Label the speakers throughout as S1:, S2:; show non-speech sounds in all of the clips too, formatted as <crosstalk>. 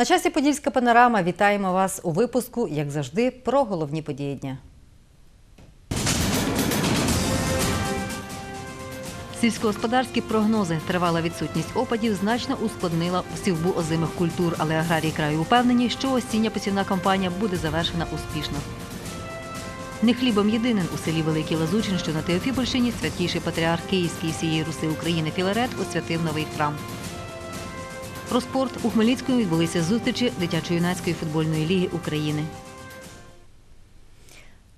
S1: На часі Подільська панорама. Вітаємо вас у випуску, як завжди, про головні події дня. Сільськогосподарські прогнози, тривала відсутність опадів значно ускладнила сівбу озимих культур, але аграрії краю упевнені, що осіння посівна кампанія буде завершена успішно. Не хлібом єдиним у селі Великий Лазучин, що на Теофіпольщині, святійший патріарх Київський всієї Руси України Філарет освятив новий храм. Про спорт у Хмельницькому відбулися зустрічі дитячо-юнацької футбольної ліги України.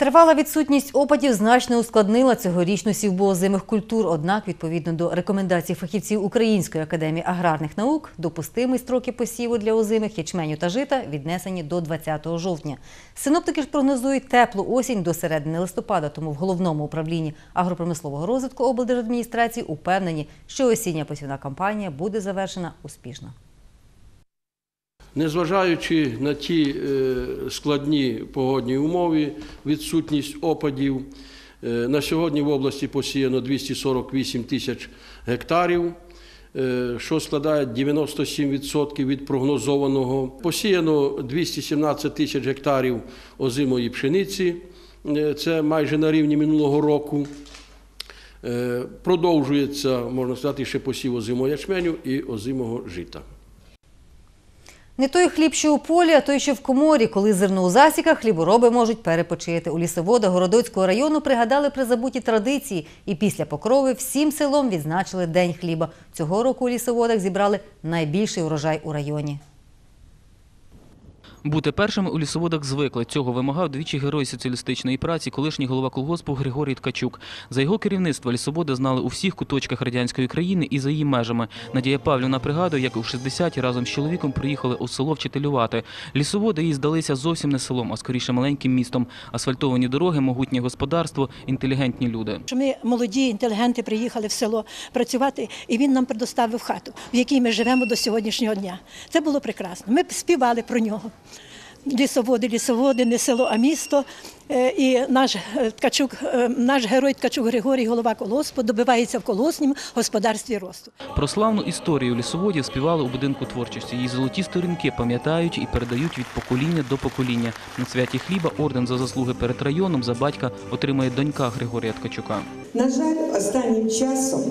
S1: Тривала відсутність опадів значно ускладнила цьогорічну сівбу озимих культур. Однак, відповідно до рекомендацій фахівців Української академії аграрних наук, допустимі строки посіву для озимих ячменю та жита віднесені до 20 жовтня. Синоптики ж прогнозують теплу осінь до середини листопада, тому в головному управлінні агропромислового розвитку облдержадміністрації упевнені, що осіння посівна кампанія буде завершена успішно.
S2: Незважаючи на ті е, складні погодні умови, відсутність опадів, е, на сьогодні в області посіяно 248 тисяч гектарів, е, що складає 97% від прогнозованого. Посіяно 217 тисяч гектарів озимої пшениці, це майже на рівні минулого року. Продовжується, можна сказати, ще посів озимого ячменю і озимого жита.
S1: Не той хліб, що у полі, а той, що в коморі. Коли зерно у засіках, хлібороби можуть перепочити. У лісоводах Городоцького району пригадали призабуті традиції. І після покрови всім селом відзначили День хліба. Цього року у лісоводах зібрали найбільший урожай у районі.
S3: Бути першими у лісоводах звикли. Цього вимагав двічі герой соціалістичної праці, колишній голова колгоспу Григорій Ткачук. За його керівництво лісоводи знали у всіх куточках радянської країни і за її межами. Надія Павлівна пригадує, як у 60-ті разом з чоловіком приїхали у село вчителювати. Лісоводи їй здалися зовсім не селом, а скоріше маленьким містом. Асфальтовані дороги, могутнє господарство, інтелігентні люди.
S4: ми молоді інтелігенти приїхали в село працювати, і він нам предоставив хату, в якій ми живемо до сьогоднішнього дня. Це було прекрасно. Ми співали про нього. Лісоводи, лісоводи, не село, а місто. Е, І наш е, ткачук, е, наш герой Ткачук Григорій, голова колгоспу, добивається в колгоспнім господарстві росту.
S3: Про славну історію лісоводів співали у будинку творчості. Її золоті сторінки пам'ятають і передають від покоління до покоління. На святі хліба орден за заслуги перед районом за батька отримає донька Григорія Ткачука.
S5: На жаль, останнім часом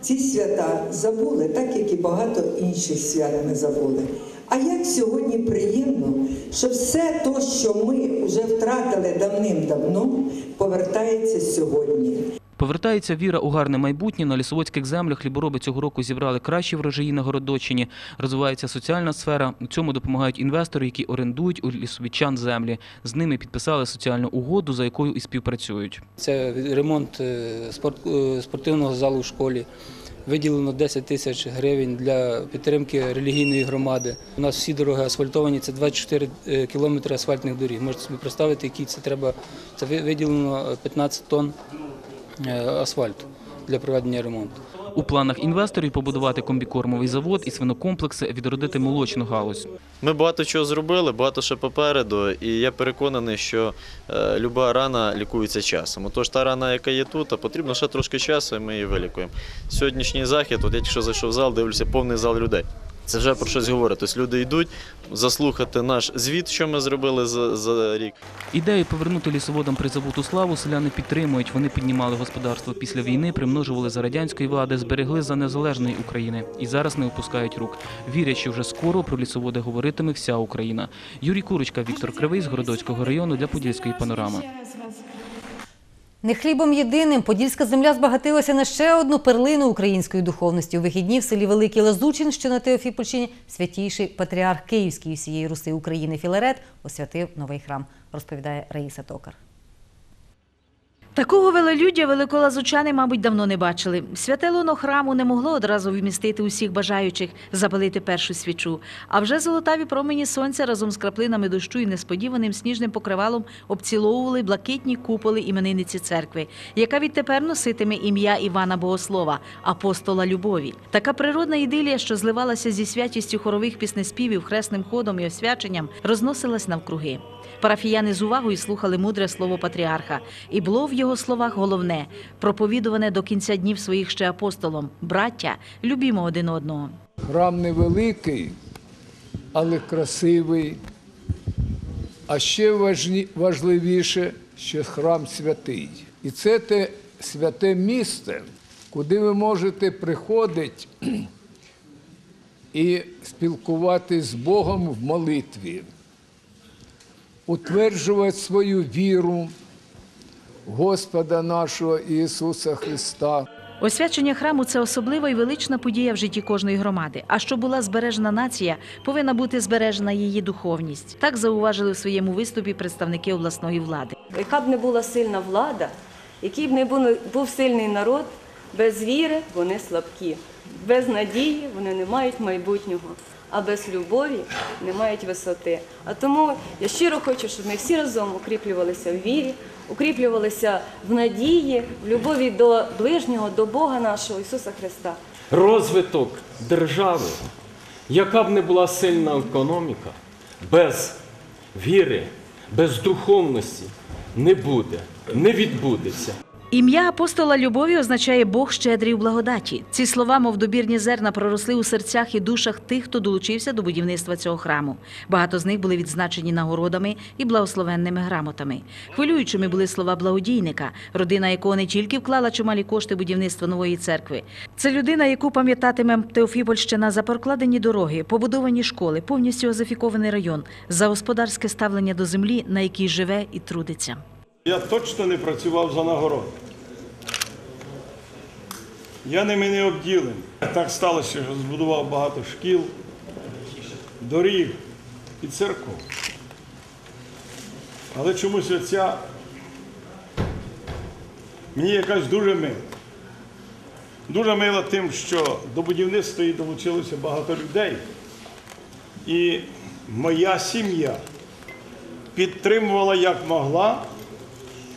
S5: ці свята забули, так як і багато інших свят ми забули. А як сьогодні приємно, що все те, що ми вже втратили давним-давно, повертається сьогодні.
S3: Повертається віра у гарне майбутнє. На лісоводських землях хлібороби цього року зібрали кращі врожаї на Городочині. Розвивається соціальна сфера. У цьому допомагають інвестори, які орендують у лісовичан землі. З ними підписали соціальну угоду, за якою і співпрацюють.
S6: Це ремонт е, е, спортивного залу в школі. Виділено 10 тисяч гривень для підтримки релігійної громади. У нас всі дороги асфальтовані, це 24 е, кілометри асфальтних доріг. Можете собі представити, які це треба. Це виділено 15 тонн е, асфальту для проведення ремонту.
S3: У планах інвесторів побудувати комбікормовий завод і свинокомплекси, відродити молочну галузь.
S7: Ми багато чого зробили, багато ще попереду, і я переконаний, що е, люба рана лікується часом. Отож, та рана, яка є тут, а потрібно ще трошки часу, і ми її вилікуємо. Сьогоднішній захід, от я тільки що зайшов в зал, дивлюся, повний зал людей. Це вже про щось говорить. Тобто люди йдуть заслухати наш звіт, що ми зробили за, за рік.
S3: Ідею повернути лісоводам призабуту славу селяни підтримують. Вони піднімали господарство після війни, примножували за радянської влади, зберегли за незалежної України і зараз не опускають рук. Вірять, що вже скоро про лісоводи говоритиме вся Україна. Юрій Курочка, Віктор Кривий з Городоцького району для Подільської панорами.
S1: Не хлібом єдиним подільська земля збагатилася на ще одну перлину української духовності. У вихідні в селі Великий Лазучин, що на Теофіпольщині, святійший патріарх Київський усієї Руси України Філарет освятив новий храм, розповідає Раїса Токар.
S8: Такого велелюддя великолазучани, мабуть, давно не бачили. Святе лоно храму не могло одразу вмістити усіх бажаючих запалити першу свічу. А вже золотаві промені сонця разом з краплинами дощу і несподіваним сніжним покривалом обціловували блакитні куполи імениниці церкви, яка відтепер носитиме ім'я Івана Богослова, апостола любові. Така природна ідилія, що зливалася зі святістю хорових піснеспівів, хресним ходом і освяченням, розносилась навкруги. Парафіяни з увагою слухали мудре слово патріарха, і було в його словах головне проповідуване до кінця днів своїх ще апостолом: браття, любімо один одного.
S9: Храм невеликий, але красивий. А ще важливіше, що храм святий. І це те святе місце, куди ви можете приходити <clears throat> і спілкуватися з Богом в молитві, утверджувати свою віру Господа нашого Ісуса Христа.
S8: Освячення храму це особлива і велична подія в житті кожної громади. А щоб була збережена нація, повинна бути збережена її духовність. Так зауважили у своєму виступі представники обласної влади.
S10: Яка б не була сильна влада, який б не був, був сильний народ, без віри вони слабкі, без надії вони не мають майбутнього, а без любові не мають висоти. А тому я щиро хочу, щоб ми всі разом укріплювалися в вірі, укріплювалися в надії, в любові до ближнього, до Бога нашого Ісуса Христа.
S11: розвиток держави, яка б не була сильна економіка, без віри, без духовності не буде, не відбудеться.
S8: Ім'я апостола любові означає Бог щедрий у благодаті. Ці слова, мов добірні зерна, проросли у серцях і душах тих, хто долучився до будівництва цього храму. Багато з них були відзначені нагородами і благословенними грамотами. Хвилюючими були слова благодійника, родина якого не тільки вклала чималі кошти в будівництво нової церкви. Це людина, яку пам'ятатиме Теофіпольщина за прокладені дороги, побудовані школи, повністю озафікований район, за господарське ставлення до землі, на якій живе і трудиться.
S12: Я точно не працював за нагороду. Я ними не обділений. Так сталося, що збудував багато шкіл, доріг і церков. Але чомусь оця мені якась дуже мила. Дуже мила тим, що до будівництва і долучилося багато людей. І моя сім'я підтримувала як могла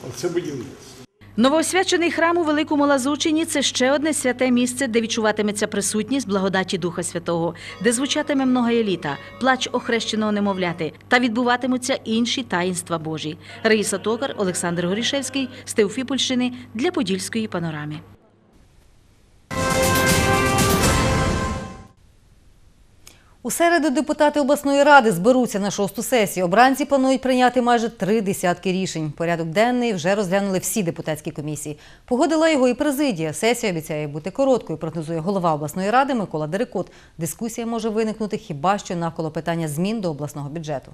S12: оце будівництво.
S8: Новоосвячений храм у Великому Лазучині – це ще одне святе місце, де відчуватиметься присутність благодаті Духа Святого, де звучатиме много еліта, плач охрещеного немовляти, та відбуватимуться інші таїнства Божі. Раїса Токар, Олександр Горішевський, з Теофіпольщини для Подільської панорами.
S1: У середу депутати обласної ради зберуться на шосту сесію. Обранці планують прийняти майже три десятки рішень. Порядок денний вже розглянули всі депутатські комісії. Погодила його і президія. Сесія обіцяє бути короткою, прогнозує голова обласної ради Микола Дерекот. Дискусія може виникнути хіба що навколо питання змін до обласного бюджету.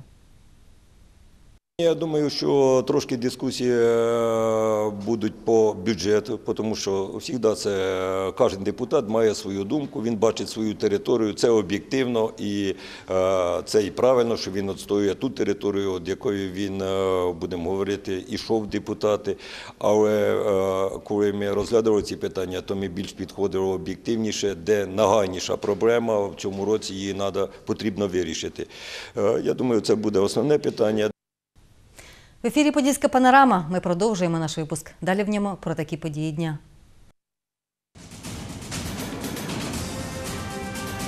S13: Я думаю, що трошки дискусії е, будуть по бюджету, тому що завжди це кожен депутат має свою думку, він бачить свою територію, це об'єктивно і е, це і правильно, що він відстоює ту територію, від якої він, е, будемо говорити, ішов депутати. Але е, коли ми розглядали ці питання, то ми більш підходили об'єктивніше, де нагальніша проблема, в цьому році її потрібно вирішити. Е, Я думаю, це буде основне питання.
S1: В ефірі Подільська панорама. Ми продовжуємо наш випуск. Далі в ньому про такі події дня.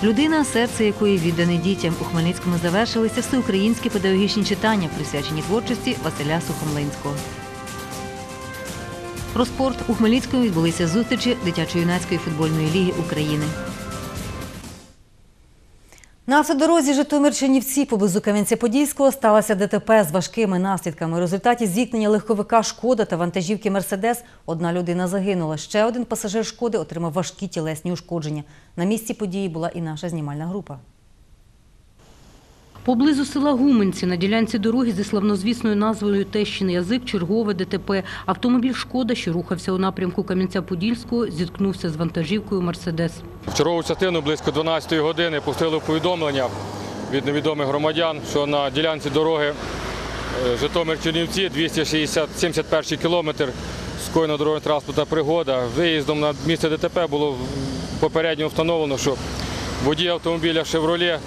S1: Людина, серце якої віддане дітям у Хмельницькому завершилися всеукраїнські педагогічні читання, присвячені творчості Василя Сухомлинського. Про спорт у Хмельницькому відбулися зустрічі дитячо-юнацької футбольної ліги України. На автодорозі Житомир-Чернівці поблизу Кам'янця-Подільського сталося ДТП з важкими наслідками. У результаті зіткнення легковика «Шкода» та вантажівки «Мерседес» одна людина загинула. Ще один пасажир «Шкоди» отримав важкі тілесні ушкодження. На місці події була і наша знімальна група.
S14: Поблизу села Гуменці на ділянці дороги зі славнозвісною назвою Тещин язик чергове ДТП. Автомобіль «Шкода», що рухався у напрямку Кам'янця-Подільського, зіткнувся з вантажівкою «Мерседес».
S15: В чергову частину близько 12 години пустили повідомлення від невідомих громадян, що на ділянці дороги е, Житомир-Чернівці 271 кілометр скоєна дорожньо-транспортна пригода. Виїздом на місце ДТП було попередньо встановлено, що водій автомобіля «Шевроле»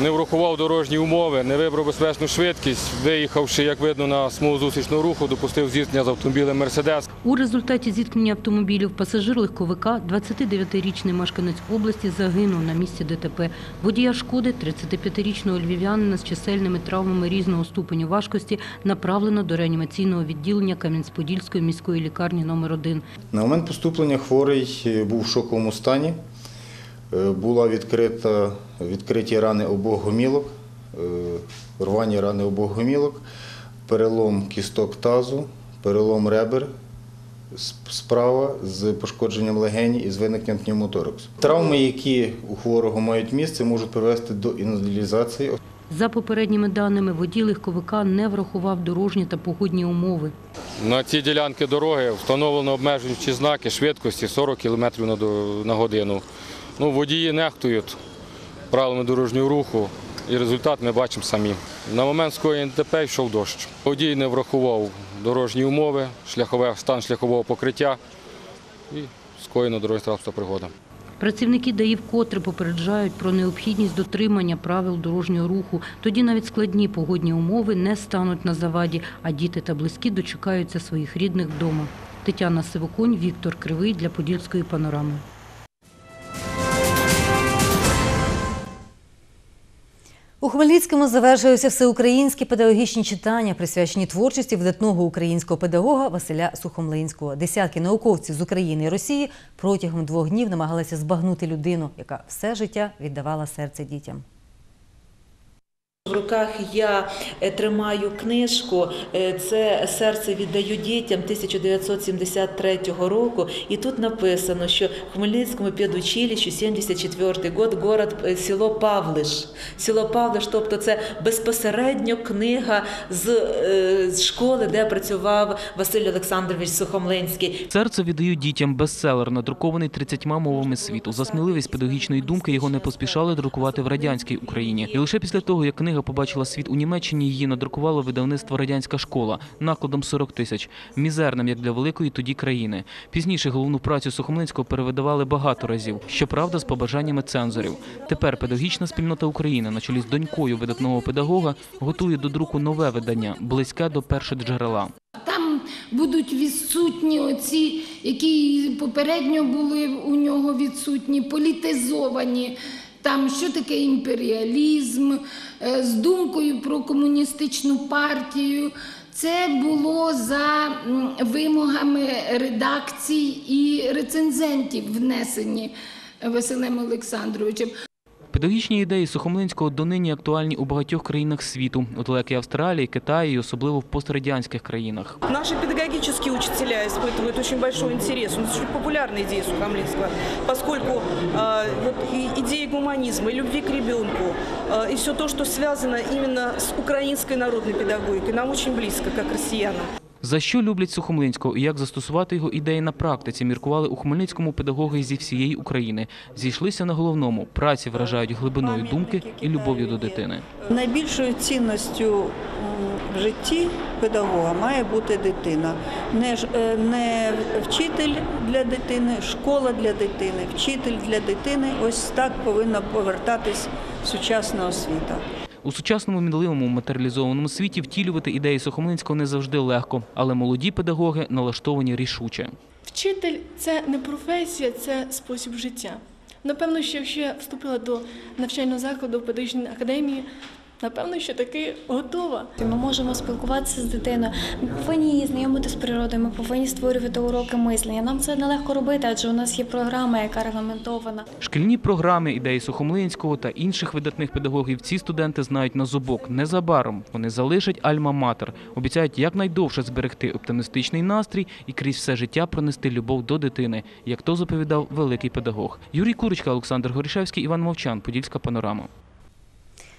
S15: не врахував дорожні умови, не вибрав безпечну швидкість, виїхавши, як видно, на смугу зустрічного руху, допустив зіткнення з автомобілем «Мерседес».
S14: У результаті зіткнення автомобілів пасажир легковика, 29-річний мешканець області, загинув на місці ДТП. Водія «Шкоди», 35-річного львів'янина з чисельними травмами різного ступеню важкості, направлено до реанімаційного відділення Кам'янець-Подільської міської лікарні номер 1
S16: На момент поступлення хворий був в шоковому стані. Е, Була відкрита, відкриті рани обох гомілок, е, рвані рани обох гомілок, перелом кісток тазу, перелом ребер справа з пошкодженням легені і з виникненням пневмотораксу. Травми, які у хворого мають місце, можуть привести до інвалідизації.
S14: За попередніми даними, водій легковика не врахував дорожні та погодні умови.
S15: На цій ділянці дороги встановлено обмежуючі знаки швидкості 40 км на годину. Ну, водії нехтують правилами дорожнього руху, і результат ми бачимо самі. На момент скоєння ДТП йшов дощ. Водій не врахував дорожні умови, шляхове, стан шляхового покриття і скоєна дорожня транспортна пригода.
S14: Працівники ДАІ вкотре попереджають про необхідність дотримання правил дорожнього руху. Тоді навіть складні погодні умови не стануть на заваді, а діти та близькі дочекаються своїх рідних вдома. Тетяна Сивоконь, Віктор Кривий для Подільської панорами.
S1: Хмельницькому завершуються всеукраїнські педагогічні читання, присвячені творчості видатного українського педагога Василя Сухомлинського. Десятки науковців з України і Росії протягом двох днів намагалися збагнути людину, яка все життя віддавала серце дітям.
S17: В руках я е, тримаю книжку. е, Це серце віддаю дітям 1973 року. І тут написано, що в Хмельницькому педучилищі 74 год, город е, село Павлиш. Село Павлиш, тобто це безпосередньо книга з, з школи, де працював Василь Олександрович Сухомлинський.
S3: Серце віддають дітям бестселер, надрукований 30 мовами світу. За сміливість педагогічної думки його не поспішали друкувати в радянській Україні. І лише після того, як книга побачила світ у Німеччині, її надрукувало видавництво Радянська школа накладом 40 тисяч, мізерним як для великої тоді країни. Пізніше головну працю Сухомлинського перевидавали багато разів, щоправда, з побажаннями цензорів. Тепер педагогічна спільнота України на чолі з донькою видатного педагога готує до друку нове видання, близьке до першоджерела.
S18: Там будуть відсутні оці, які попередньо були у нього відсутні, політизовані. Там що таке імперіалізм, е, з думкою про комуністичну партію. Це було за вимогами редакцій і рецензентів внесені Василем Олександровичем.
S3: Педагогічні ідеї Сухомлинського донині актуальні у багатьох країнах світу, у далекій Австралії, Китаї і особливо в пострадянських країнах.
S19: Наши педагогические учителя испытывают очень большой интерес. У нас очень популярна идея Сухомлинского, поскольку э, вот и идея гуманизма, и любви к ребенку, э, и все то, что связано именно с украинской народной педагогикой, нам очень близко, как россиянам.
S3: За що люблять Сухомлинського і як застосувати його ідеї на практиці, міркували у Хмельницькому педагоги зі всієї України. Зійшлися на головному – праці вражають глибиною думки і любов'ю до дитини.
S20: Найбільшою цінністю в житті педагога має бути дитина. Не, ж- е, не вчитель для дитини, школа для дитини, вчитель для дитини. Ось так повинна повертатись сучасна освіта.
S3: У сучасному мінливому матеріалізованому світі втілювати ідеї Сухомлинського не завжди легко, але молоді педагоги налаштовані рішуче.
S21: Вчитель це не професія, це спосіб життя. Напевно, що якщо я вступила до навчального закладу педагогічної академії, напевно, що таки готова.
S22: Ми можемо спілкуватися з дитиною. Ми повинні її знайомити з природою. Ми повинні створювати уроки мислення. Нам це нелегко робити, адже у нас є програма, яка регламентована.
S3: Шкільні програми, ідеї Сухомлинського та інших видатних педагогів ці студенти знають на зубок. Незабаром вони залишать альма-матер, обіцяють якнайдовше зберегти оптимістичний настрій і крізь все життя пронести любов до дитини, як то заповідав великий педагог. Юрій Курочка, Олександр Горішевський, Іван Мовчан, Подільська панорама.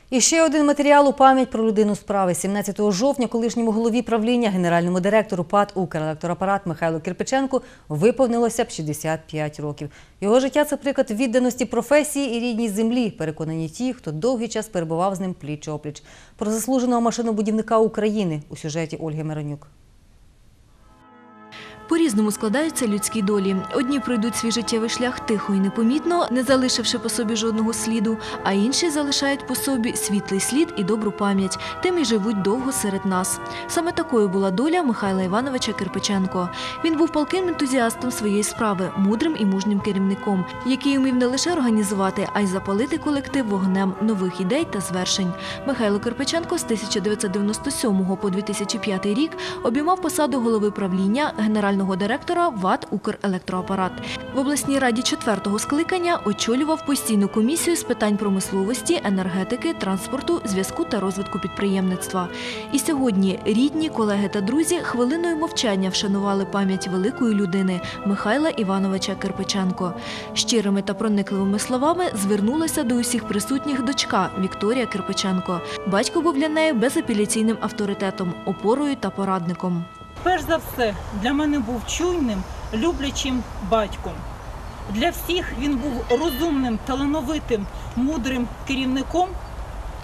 S1: І ще один матеріал у пам'ять про людину справи. 17 жовтня колишньому голові правління, генеральному директору ПАД Укрелекторапарат Михайлу Кирпиченку виповнилося б 65 років. Його життя – це приклад відданості професії і рідній землі, переконані ті, хто довгий час перебував з ним пліч-опліч. Про заслуженого машинобудівника України у сюжеті Ольги Миронюк.
S23: По-різному складаються людські долі. Одні пройдуть свій життєвий шлях тихо і непомітно, не залишивши по собі жодного сліду, а інші залишають по собі світлий слід і добру пам'ять, тим і живуть довго серед нас. Саме такою була доля Михайла Івановича Кирпиченко. Він був палким ентузіастом своєї справи, мудрим і мужнім керівником, який умів не лише організувати, а й запалити колектив вогнем нових ідей та звершень. Михайло Кирпиченко з 1997 по 2005 рік обіймав посаду голови правління генерального генерального директора ВАТ «Укрелектроапарат». В обласній раді четвертого скликання очолював постійну комісію з питань промисловості, енергетики, транспорту, зв'язку та розвитку підприємництва. І сьогодні рідні, колеги та друзі хвилиною мовчання вшанували пам'ять великої людини Михайла Івановича Кирпиченко. Щирими та проникливими словами звернулася до усіх присутніх дочка Вікторія Кирпиченко. Батько був для неї безапеляційним авторитетом, опорою та порадником.
S24: Перш за все, для мене був чуйним, люблячим батьком. Для всіх він був розумним, талановитим, мудрим керівником.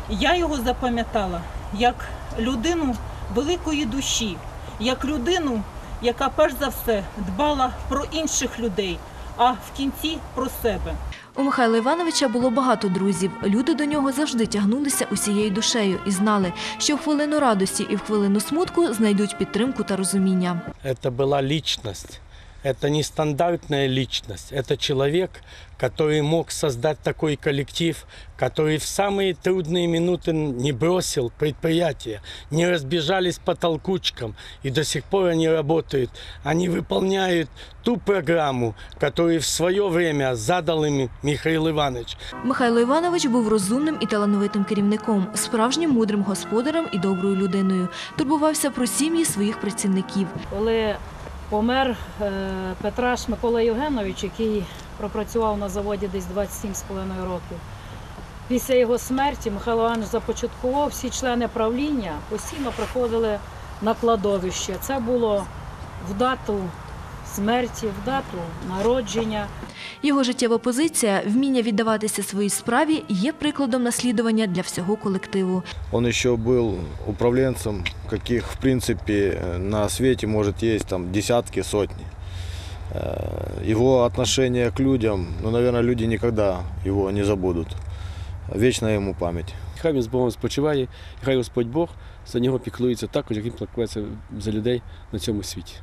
S24: Я його запам'ятала як людину великої душі, як людину, яка перш за все дбала про інших людей, а в кінці про себе.
S23: У Михайла Івановича було багато друзів. Люди до нього завжди тягнулися усією душею і знали, що в хвилину радості і в хвилину смутку знайдуть підтримку та розуміння.
S25: Це була личность Это нестандартная личность. Это человек, который мог создать такой коллектив, который в самые трудные минуты не бросил предприятия, не разбежались по толкучкам, и до сих пор они работают. Они выполняют ту программу, которую в свое время задал им Михаил Иванович.
S23: Михайло Іванович був розумним і талановитим керівником, справжнім мудрим господарем і доброю людиною. Турбувався про сім'ї своїх працівників.
S26: Коли помер е, Петраш Микола Євгенович, який пропрацював на заводі десь 27,5 років. Після його смерті Михайло Іванович започаткував всі члени правління постійно приходили на кладовище. Це було в дату смерті, в дату народження.
S23: Його життєва позиція, вміння віддаватися своїй справі, є прикладом наслідування для всього колективу.
S27: Он еще был управленцем, каких, в принципе, на свете может есть там десятки, сотни. Э, Его отношение к людям, ну, наверное, люди никогда его не забудут. Вечна ему память.
S28: Хай він з Богом спочиває, хай Господь Бог за нього піклується також, як він піклується за людей на цьому світі.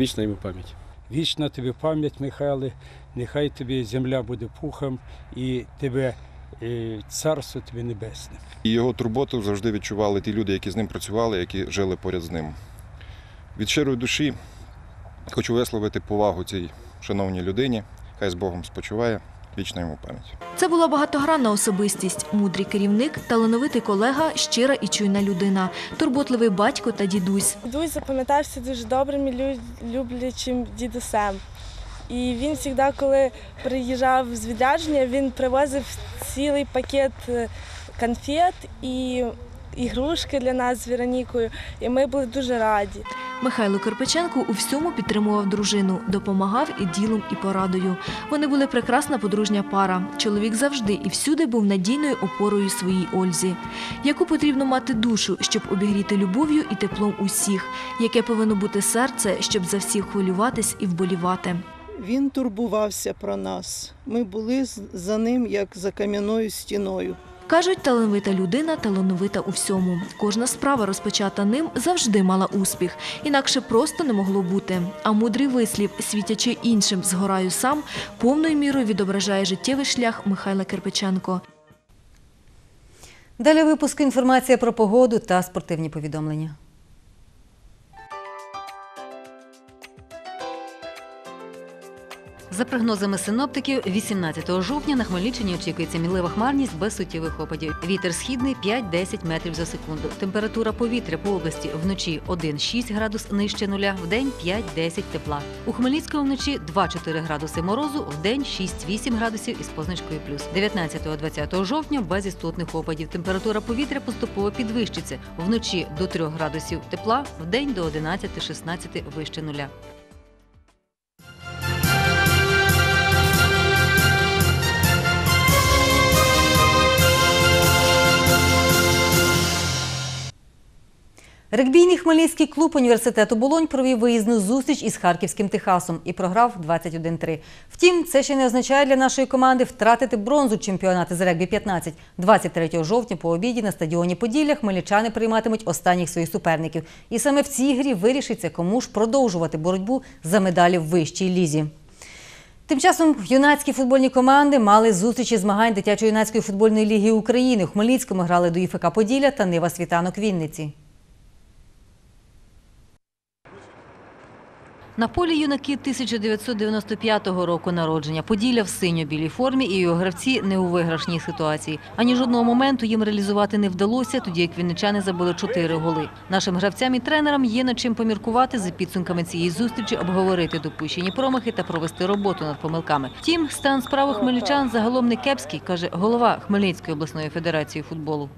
S28: Вічна йому пам'ять.
S29: Вічна тобі пам'ять, Михайле, нехай тобі земля буде пухом і тебе І царство тобі небесне.
S30: І його турботу завжди відчували ті люди, які з ним працювали, які жили поряд з ним. Від щирої душі хочу висловити повагу цій шановній людині. Хай з Богом спочиває. Вічна йому пам'ять.
S23: Це була багатогранна особистість, мудрий керівник, талановитий колега, щира і чуйна людина, турботливий батько та дідусь.
S31: Дідусь запам'ятався дуже добрим і люблячим дідусем. І він завжди, коли приїжджав з відрядження, він привозив цілий пакет е, конфет і ігрушки для нас з Веронікою. І ми були дуже раді.
S23: Михайло Кирпиченко у всьому підтримував дружину, допомагав і ділом, і порадою. Вони були прекрасна подружня пара. Чоловік завжди і всюди був надійною опорою своїй Ользі. Яку потрібно мати душу, щоб обігріти любов'ю і теплом усіх, яке повинно бути серце, щоб за всіх хвилюватись і вболівати.
S32: Він турбувався про нас. Ми були за ним як за кам'яною стіною.
S23: Кажуть, талановита людина талановита у всьому. Кожна справа, розпочата ним, завжди мала успіх. Інакше просто не могло бути. А мудрий вислів, світячи іншим, згораю сам, повною мірою відображає життєвий шлях Михайла Кирпиченко.
S33: Далі випуск інформація про погоду та спортивні повідомлення.
S1: За прогнозами синоптиків, 18 жовтня на Хмельниччині очікується мінлива хмарність без суттєвих опадів. Вітер східний 5-10 метрів за секунду. Температура повітря по області вночі 1-6 градус нижче нуля, вдень 5-10 тепла. У Хмельницькому вночі 2-4 градуси морозу, вдень 6-8 градусів із позначкою плюс. 19-20 жовтня без істотних опадів. Температура повітря поступово підвищиться. Вночі до 3 градусів тепла, вдень до 11-16 вище нуля.
S33: Регбійний хмельницький клуб університету Болонь провів виїзну зустріч із харківським Техасом і програв 21-3. Втім, це ще не означає для нашої команди втратити бронзу чемпіонату з регбі 15. 23 жовтня по обіді на стадіоні Поділля хмельничани прийматимуть останніх своїх суперників. І саме в цій грі вирішиться, кому ж продовжувати боротьбу за медалі в вищій лізі. Тим часом юнацькі футбольні команди мали зустрічі змагань дитячо-юнацької футбольної ліги України. У Хмельницькому грали до ІФК Поділля та Нива Світанок Вінниці.
S1: На полі юнаки 1995 року народження. Поділля в синьо-білій формі і його гравці не у виграшній ситуації. Ані жодного моменту їм реалізувати не вдалося, тоді як вінничани забили чотири голи. Нашим гравцям і тренерам є над чим поміркувати за підсумками цієї зустрічі, обговорити допущені промахи та провести роботу над помилками. Втім, стан справи хмельничан загалом не кепський, каже голова Хмельницької обласної федерації футболу.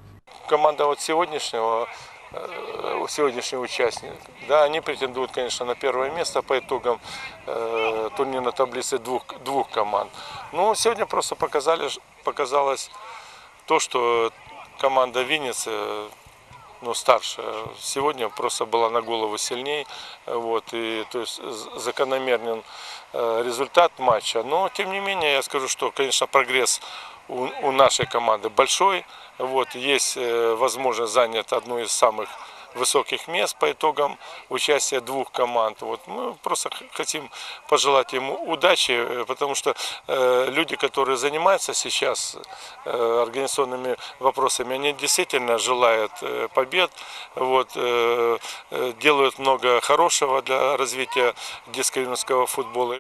S34: команда вот сегодняшнего э, сегодняшний участник, да, они претендуют, конечно, на первое место по итогам э, турнирной таблицы двух, двух команд. Но сегодня просто показали, показалось то, что команда Винницы, ну, старшая, сегодня просто была на голову сильней, э, вот, и то есть закономерен э, результат матча. Но, тем не менее, я скажу, что, конечно, прогресс у, у нашей команды большой. Вот, есть э, возможность занять одну из самых высоких мест по итогам участия двух команд. Вот, мы просто хотим пожелать им удачи, э, потому что э, люди, которые занимаются сейчас э, организационными вопросами, они действительно желают э, побед, вот, э, э, делают много хорошего для развития детско-юношеского футбола.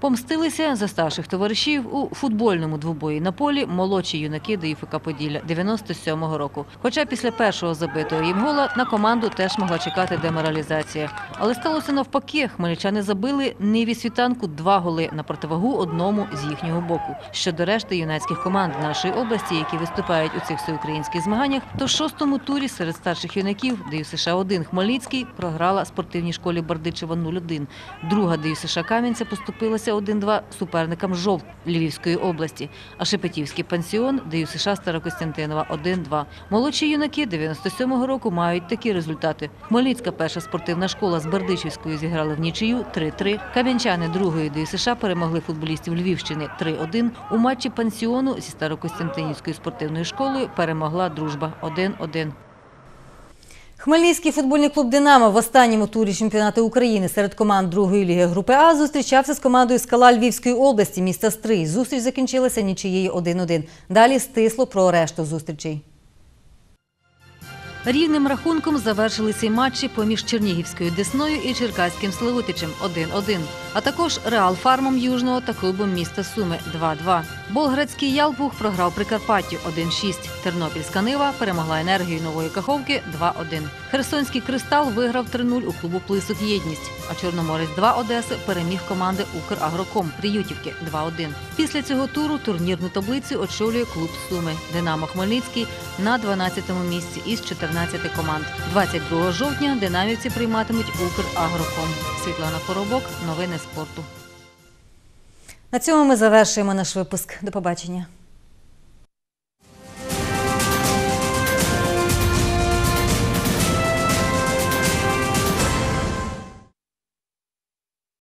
S1: Помстилися за старших товаришів у футбольному двобої на полі молодші юнаки ДЮФК Поділля 97-го року. Хоча після першого забитого їм гола на команду теж могла чекати деморалізація. Але сталося навпаки. Хмельничани забили не від світанку два голи на противагу одному з їхнього боку. Щодо решти юнацьких команд нашої області, які виступають у цих всеукраїнських змаганнях, то в шостому турі серед старших юнаків ДЮ США 1 Хмельницький програла спортивній школі Бардичева 0-1. Друга ДЮ США Кам'янця поступилася 1-2 суперникам жовт Львівської області. А Шепетівський пансіон ДЮ США Старокостянтинова 1-2. Молодші юнаки 97-го року мають такі результати. Хмельницька перша спортивна школа з Бердичівською зіграли в нічию 3-3. Кам'янчани другої ДЮ США перемогли футболістів Львівщини 3-1. У матчі пансіону зі Старокостянтинівською спортивною школою перемогла дружба 1-1.
S33: Хмельницький футбольний клуб Динамо в останньому турі чемпіонату України серед команд другої ліги групи А зустрічався з командою Скала Львівської області міста Стрий. Зустріч закінчилася нічиєю 1-1. Далі стисло про решту зустрічей.
S1: Рівним рахунком завершилися й матчі поміж Чернігівською Десною і Черкаським Славутичем 1-1, а також Реал Фармом Южного та клубом міста Суми 2-2. Болградський Ялбух програв Прикарпаттю 1-6. Тернопільська Нива перемогла енергію Нової Каховки 2-1. Херсонський Кристал виграв 3-0 у клубу Плисок Єдність, а Чорноморець 2 Одеси переміг команди Украгроком Приютівки 2-1. Після цього туру турнірну таблицю очолює клуб Суми. Динамо Хмельницький на 12-му місці із 14 команд. 22 жовтня динамівці прийматимуть Украгроком. Світлана Поробок, новини спорту.
S33: На цьому ми завершуємо наш випуск. До побачення.